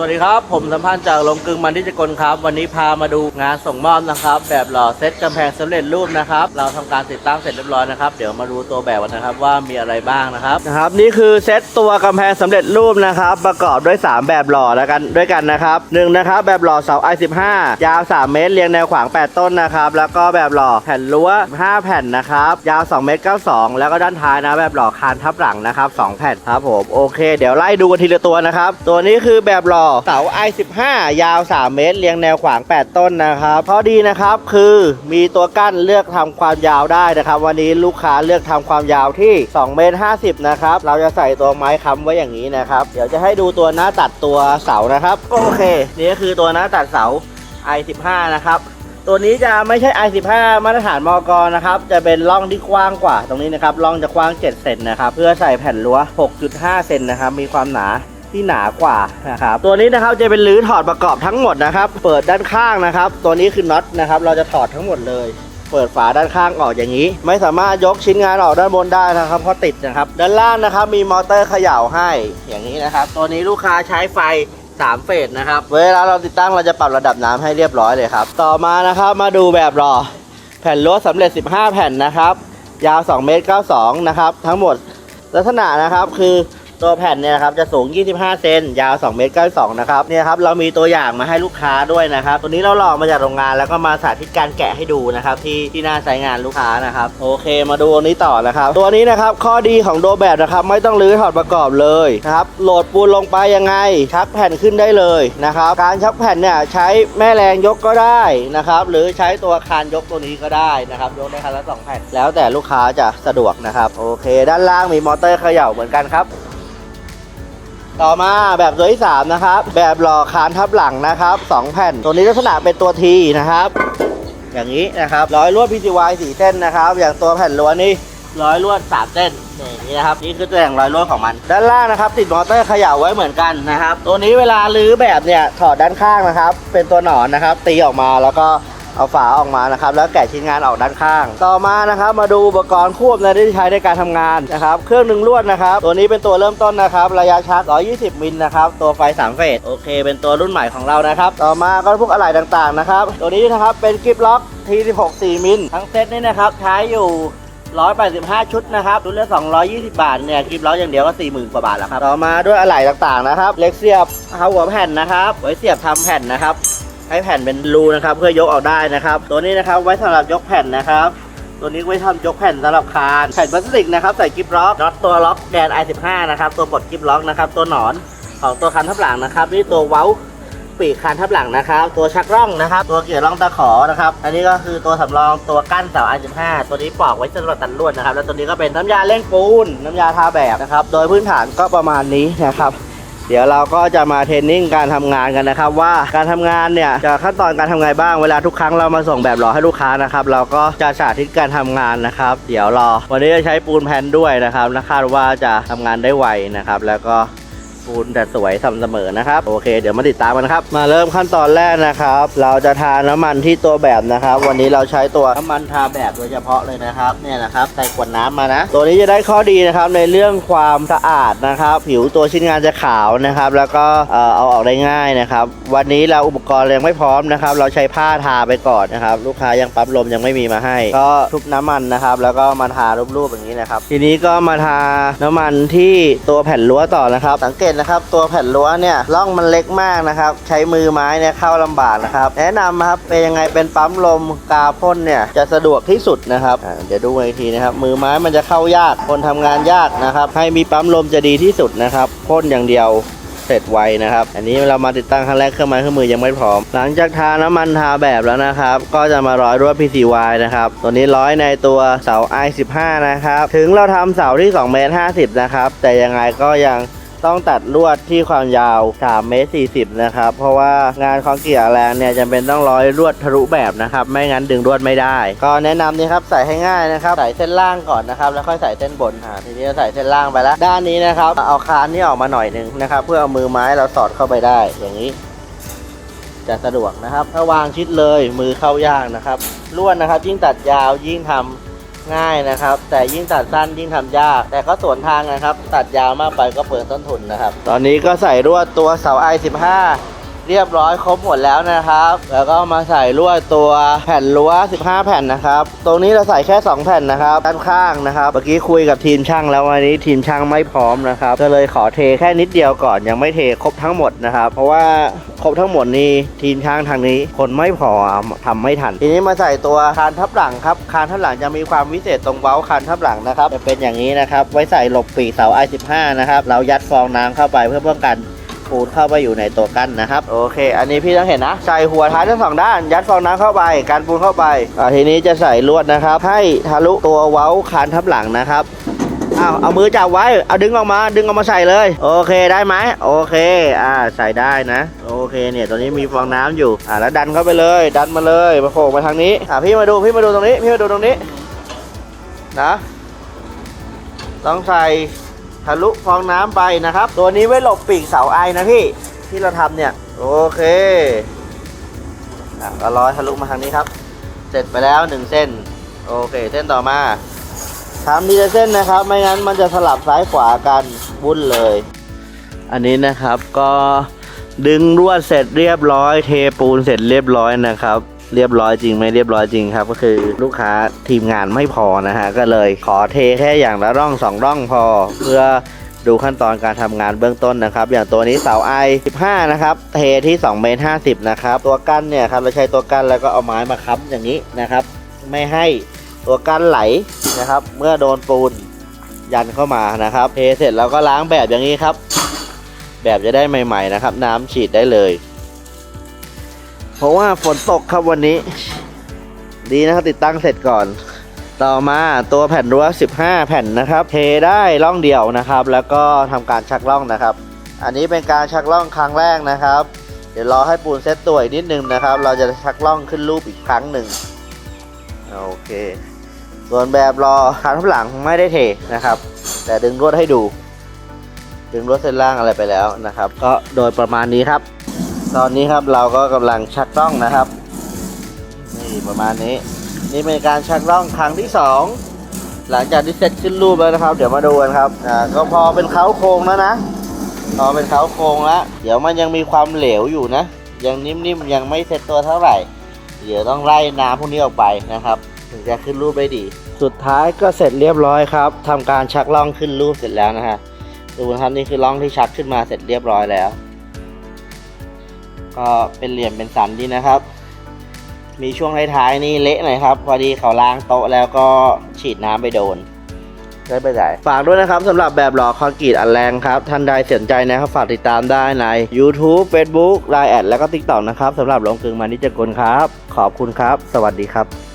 สวัสดีครับ ผมสัมพันธ์จากลงกึงมันทิจกลครับ วันนี้พามาดูงานส่งมอบนะครับ แบบหล่อเซตกำแพงสำเร็จรูปนะครับ เราทำการติดตั้งเสร็จเรียบร้อยนะครับ เดี๋ยวมาดูตัวแบบกันนะครับว่ามีอะไรบ้างนะครับนะครับ นี่คือเซตตัวกำแพงสำเร็จรูปนะครับ ประกอบด้วย 3 แบบหล่อแล้วกันด้วยกันนะครับหนึ่งนะครับแบบหล่อเสา i15 ยาว 3 เมตรเรียงแนวขวาง 8 ต้นนะครับ แล้วก็แบบหล่อแผ่นรั้ว5แผ่นนะครับ ยาว 2 เมตร92 แล้วก็ด้านท้ายนะแบบหล่อคานทับหลังนะครับ2แผ่นครับผมโอเค เดี๋ยวไล่ดูกันทีละตัวนะครับตัวนี้คือแบบหล่อเสา i15 ยาว 3 เมตร เรียงแนวขวาง 8 ต้นนะครับข้อดีนะครับคือมีตัวกั้นเลือกทำความยาวได้นะครับ วันนี้ลูกค้าเลือกทำความยาวที่ 2 เมตร 50 นะครับ เราจะใส่ตัวไม้ค้ำไว้อย่างนี้นะครับ เดี๋ยวจะให้ดูตัวหน้าตัดตัวเสานะครับ โอเค นี่ก็คือตัวหน้าตัดเสา i15 นะครับตัวนี้จะไม่ใช่ i15 มาตรฐานมอกนะครับ จะเป็นร่องที่กว้างกว่าตรงนี้นะครับร่องจะกว้าง 7 เซนนะครับ เพื่อใส่แผ่นรั้ว 6.5 เซนนะครับ มีความหนา ที่หนากว่านะครับ ตัวนี้นะครับจะเป็นรื้อถอดประกอบทั้งหมดนะครับ เปิดด้านข้างนะครับ ตัวนี้คือน็อตนะครับ เราจะถอดทั้งหมดเลย เปิดฝาด้านข้างออกอย่างนี้ ไม่สามารถยกชิ้นงานออกด้านบนได้นะครับเพราะติดนะครับ ด้านล่างนะครับ มีมอเตอร์เขย่าให้อย่างนี้นะครับ ตัวนี้ลูกค้าใช้ไฟ3เฟสนะครับ เวลาเราติดตั้งเราจะปรับระดับน้ำให้เรียบร้อยเลยครับ ต่อมานะครับมาดูแบบรอ แผ่นรั้วสำเร็จ 15 แผ่นนะครับ ยาว2เมตร92นะครับ ทั้งหมดลักษณะนะครับคือ ตัวแผ่นเนี่ยนะครับจะสูง 25 เซน ยาว 2 เมตร92 นะครับ เนี่ยครับเรามีตัวอย่างมาให้ลูกค้าด้วยนะครับ ตัวนี้เราหลอมาจากโรงงานแล้วก็มาสาธิตการแกะให้ดูนะครับที่ที่หน้าใช้งานลูกค้านะครับ โอเค มาดูอันนี้ต่อนะครับ ตัวนี้นะครับข้อดีของโดแบบนะครับไม่ต้องรื้อถอดประกอบเลยนะครับ โหลดปูนลงไปยังไง ชักแผ่นขึ้นได้เลยนะครับ การชักแผ่นเนี่ยใช้แม่แรงยกก็ได้นะครับ หรือใช้ตัวคานยกตัวนี้ก็ได้นะครับ ยกได้คันละสองแผ่น แล้วแต่ลูกค้าจะสะดวกนะครับ โอเค ด้านล่างมีมอเตอร์เขย่าเหมือนกันครับ ต่อมาแบบตัวที่3นะครับแบบหล่อคานทับหลังนะครับ 2 แผ่น ตัวนี้ลักษณะเป็นตัวทีนะครับ อย่างนี้นะครับร้อยลวด PCY 4เส้นนะครับ อย่างตัวแผ่นล้วนนี่ร้อยลวด 3 เส้นนี่อย่างนี้นะครับนี่คือตัวอย่างรอยลวดของมัน ด้านล่างนะครับ ติดมอเตอร์เขย่าไว้เหมือนกันนะครับ ตัวนี้เวลาลื้อแบบเนี่ยถอดด้านข้างนะครับ เป็นตัวหนอนนะครับ ตีออกมาแล้วก็ เอาฝาออกมานะครับ แล้วแกะชิ้นงานออกด้านข้าง ต่อมานะครับ มาดูอุปกรณ์ควบนะที่ใช้ในการทำงานนะครับ เครื่องหนึ่งลวดนะครับ ตัวนี้เป็นตัวเริ่มต้นนะครับ ระยะชาร์จ 120 มิลนะครับ ตัวไฟ 3 เฟส โอเค เป็นตัวรุ่นใหม่ของเรานะครับ ต่อมาก็พวกอะไหล่ต่างๆนะครับ ตัวนี้นะครับ เป็นกิฟล็อก T16 4 มิล ทั้งเซตนี่นะครับ ใช้อยู่185 ชุดนะครับชุดละ220 บาท เนี่ยกิฟล็อกอย่างเดียวก็ 40,000 กว่าบาทแล้วครับ ต่อมาด้วยอะไหล่ต่างๆนะครับ เล็กเสียบเอาหัวแผ่นนะครับ ไว้เสียบทำแผ่นนะครับ ให้แผ่นเป็นรูนะครับ เพื่อยกออกได้นะครับ ตัวนี้นะครับไว้สำหรับยกแผ่นนะครับ ตัวนี้ไว้ทำยกแผ่นสำหรับคานแผ่นพลาสติกนะครับใส่กิฟล็อกน็อตตัวล็อกแกน i15 นะครับตัวปลดกิฟล็อกนะครับ ตัวหนอนของตัวคันทับหลังนะครับ นี่ตัวเว้าปีกคานทับหลังนะครับ ตัวชักร่องนะครับ ตัวเกี่ยวร่องตะขอนะครับ อันนี้ก็คือตัวสำรองตัวกั้นเสา i15 ตัวนี้ปอกไว้สำหรับตัดลวดนะครับ แล้วตัวนี้ก็เป็นน้ำยาเร่งปูน น้ำยาทาแบบนะครับ โดยพื้นฐานก็ประมาณนี้นะครับ เดี๋ยวเราก็จะมาเทรนนิ่งการทำงานกันนะครับ ว่าการทำงานเนี่ยจะขั้นตอนการทำไงบ้างเวลาทุกครั้งเรามาส่งแบบหล่อให้ลูกค้านะครับ เราก็จะสาธิตการทำงานนะครับ เดี๋ยวรอ วันนี้จะใช้ปูนแผ่นด้วยนะครับและคาดว่าจะทำงานได้ไวนะครับ แล้วก็ ปูนแต่สวยสม่ำเสมอนะครับ โอเคเดี๋ยวมาติดตามกันครับ มาเริ่มขั้นตอนแรกนะครับ เราจะทาน้ำมันที่ตัวแบบนะครับ วันนี้เราใช้ตัวน้ำมันทาแบบโดยเฉพาะเลยนะครับเนี่ยนะครับใส่ขวดน้ำมานะ ตัวนี้จะได้ข้อดีนะครับในเรื่องความสะอาดนะครับ ผิวตัวชิ้นงานจะขาวนะครับ แล้วก็เออเอาออกได้ง่ายนะครับ วันนี้เราอุปกรณ์ยังไม่พร้อมนะครับ เราใช้ผ้าทาไปก่อนนะครับ ลูกค้ายังปั๊บลมยังไม่มีมาให้ ก็ทุบน้ำมันนะครับ แล้วก็มาทารูปๆอย่างนี้นะครับ ทีนี้ก็มาทาน้ำมันที่ตัวแผ่นรั้วต่อนะครับ สังเกตนะครับ ตัวแผ่นรั้วเนี่ยร่องมันเล็กมากนะครับ ใช้มือไม้เนี่ยเข้าลำบากนะครับ แนะนำนะครับเป็นยังไงเป็นปั๊มลมกาพ่นเนี่ยจะสะดวกที่สุดนะครับอ่าเดี๋ยวดูอีกทีนะครับ มือไม้มันจะเข้ายากคนทำงานยากนะครับ ให้มีปั๊มลมจะดีที่สุดนะครับพ่นอย่างเดียวเสร็จไวนะครับ อันนี้เรามาติดตั้งครั้งแรกเครื่องไม้เครื่องมือยังไม่พร้อม หลังจากทาน้ำมันทาแบบแล้วนะครับ ก็จะมาร้อยรวด PCY นะครับ ตัวนี้ร้อยในตัวเสา i15 นะครับ ถึงเราทำเสาที่2เมตร50นะครับ แต่ยังไงก็ยัง ต้องตัดลวดที่ความยาว3เมตร40 นะครับ เพราะว่างานคอนกรีตแรงเนี่ยจำเป็นต้องร้อยลวดทะลุแบบนะครับ ไม่งั้นดึงลวดไม่ได้ ก็แนะนำนี่ครับใส่ให้ง่ายนะครับ ใส่เส้นล่างก่อนนะครับ แล้วค่อยใส่เส้นบนอ่าทีนี้เราใส่เส้นล่างไปแล้ว ด้านนี้นะครับ เอาคานนี่ออกมาหน่อยหนึ่งนะครับ เพื่อเอามือไม้เราสอดเข้าไปได้ อย่างนี้ จะสะดวกนะครับ ถ้าวางชิดเลยมือเข้ายากนะครับลวดนะครับ ยิ่งตัดยาวยิ่งทำ ง่ายนะครับ แต่ยิ่งตัดสั้นยิ่งทำยาก แต่ก็สวนทางนะครับ ตัดยาวมากไปก็เปลืองต้นทุนนะครับ ตอนนี้ก็ใส่รวดตัวเสาไอ15 เรียบร้อยครบหมดแล้วนะครับ แล้วก็มาใส่ลวดตัวแผ่นรั้ว 15 แผ่นนะครับ ตรงนี้เราใส่แค่ 2 แผ่นนะครับ ด้านข้างนะครับ เมื่อกี้คุยกับทีมช่างแล้ววันนี้ทีมช่างไม่พร้อมนะครับ ก็เลยขอเทแค่นิดเดียวก่อนยังไม่เทครบทั้งหมดนะครับ เพราะว่าครบทั้งหมดนี้ทีมช่างทางนี้คนไม่พอทำไม่ทัน ทีนี้มาใส่ตัวคานทับหลังครับ คานทับหลังจะมีความวิเศษตรงเว้าคานทับหลังนะครับ จะเป็นอย่างนี้นะครับ ไว้ใส่หลบปีเสา I15 นะครับ เรายัดฟองน้ำเข้าไปเพื่อป้องกัน ปูนเข้าไปอยู่ในตัวกั้นนะครับ โอเค อันนี้พี่ต้องเห็นนะ ใส่หัวท้ายทั้งสองด้าน ยัดฟองน้ำเข้าไป การปูนเข้าไปอ่าทีนี้จะใส่ลวดนะครับ ให้ทะลุตัวเว้าคานทับหลังนะครับอ้าวเอามือจับไว้ เอาดึงออกมา ดึงออกมาใส่เลย โอเคได้ไหม โอเค อ่า ใส่ได้นะ โอเค เนี่ยตัวนี้มีฟองน้ำอยู่ อ่า แล้วดันเข้าไปเลย ดันมาเลย มาโผล่มาทางนี้ อ่าพี่มาดู พี่มาดูตรงนี้ พี่มาดูตรงนี้ นะ ต้องใส่ ทะลุฟองน้ำไปนะครับ ตัวนี้ไว้หลบปีกเสาไอนะพี่ที่เราทำเนี่ยโอเคอะก็ร้อยทะลุมาทางนี้ครับ เสร็จไปแล้วหนึ่งเส้น โอเค เส้นต่อมาทำทีละเส้นนะครับ ไม่งั้นมันจะสลับซ้ายขวากันวุ่นเลย อันนี้นะครับก็ดึงลวดเสร็จเรียบร้อย เทปูนเสร็จเรียบร้อยนะครับ เรียบร้อยจริงไหมเรียบร้อยจริงครับ ก็คือลูกค้าทีมงานไม่พอนะฮะก็เลยขอเทแค่อย่างละร่องสองร่องพอ เพื่อดูขั้นตอนการทำงานเบื้องต้นนะครับ อย่างตัวนี้เสาไอ15 นะครับ เทที่2เมตร50 นะครับ ตัวกั้นเนี่ยครับเราใช้ตัวกั้นแล้วก็เอาไม้มาค้ำอย่างนี้นะครับ ไม่ให้ตัวกั้นไหลนะครับ เมื่อโดนปูนยันเข้ามานะครับ เทเสร็จแล้วก็ล้างแบบอย่างนี้ครับ แบบจะได้ใหม่ ๆ นะครับ น้ำฉีดได้เลย เพราะว่าฝนตกครับวันนี้ ดีนะครับติดตั้งเสร็จก่อน ต่อมาตัวแผ่นรั้ว 15 แผ่นนะครับ เทได้ร่องเดียวนะครับ แล้วก็ทำการชักร่องนะครับ อันนี้เป็นการชักร่องครั้งแรกนะครับ เดี๋ยวรอให้ปูนเซตตัวอีกนิดนึงนะครับ เราจะชักร่องขึ้นรูปอีกครั้งหนึ่งโอเค ส่วนแบบรอขาทับหลังไม่ได้เทนะครับ แต่ดึงรวดให้ดู ดึงรวดเส้นล่างอะไรไปแล้วนะครับ ก็โดยประมาณนี้ครับ ตอนนี้ครับเราก็กำลังชักร่องนะครับ นี่ประมาณนี้ นี่เป็นการชักร่องครั้งที่สองหลังจากที่เสร็จขึ้นรูปแล้วนะครับ เดี๋ยวมาดูกันครับอ่าก็พอเป็นเขาโครงแล้วนะพอเป็นเขาโครงแล้วเดี๋ยวมันยังมีความเหลวอยู่นะ ยังนิ่มๆยังไม่เสร็จตัวเท่าไหร่ เดี๋ยวต้องไล่น้ำพวกนี้ออกไปนะครับ ถึงจะขึ้นรูปได้ดี สุดท้ายก็เสร็จเรียบร้อยครับทำการชักร่องขึ้นรูปเสร็จแล้วนะฮะดูนะครับนี่คือร่องที่ชักขึ้นมาเสร็จเรียบร้อยแล้ว ก็เป็นเหลี่ยมเป็นสันดีนะครับ มีช่วงท้ายๆนี่เละหน่อยครับ พอดีเขาล้างโต๊ะแล้วก็ฉีดน้ำไปโดนได้ไปไหนฝากด้วยนะครับสำหรับแบบหล่อคอนกรีตอันแรงครับ ท่านใดสนใจนะครับฝากติดตามได้ใน YouTube Facebook Line แอดแล้วก็ TikTok นะครับสำหรับลงกึงมานิจกลครับ ขอบคุณครับ สวัสดีครับ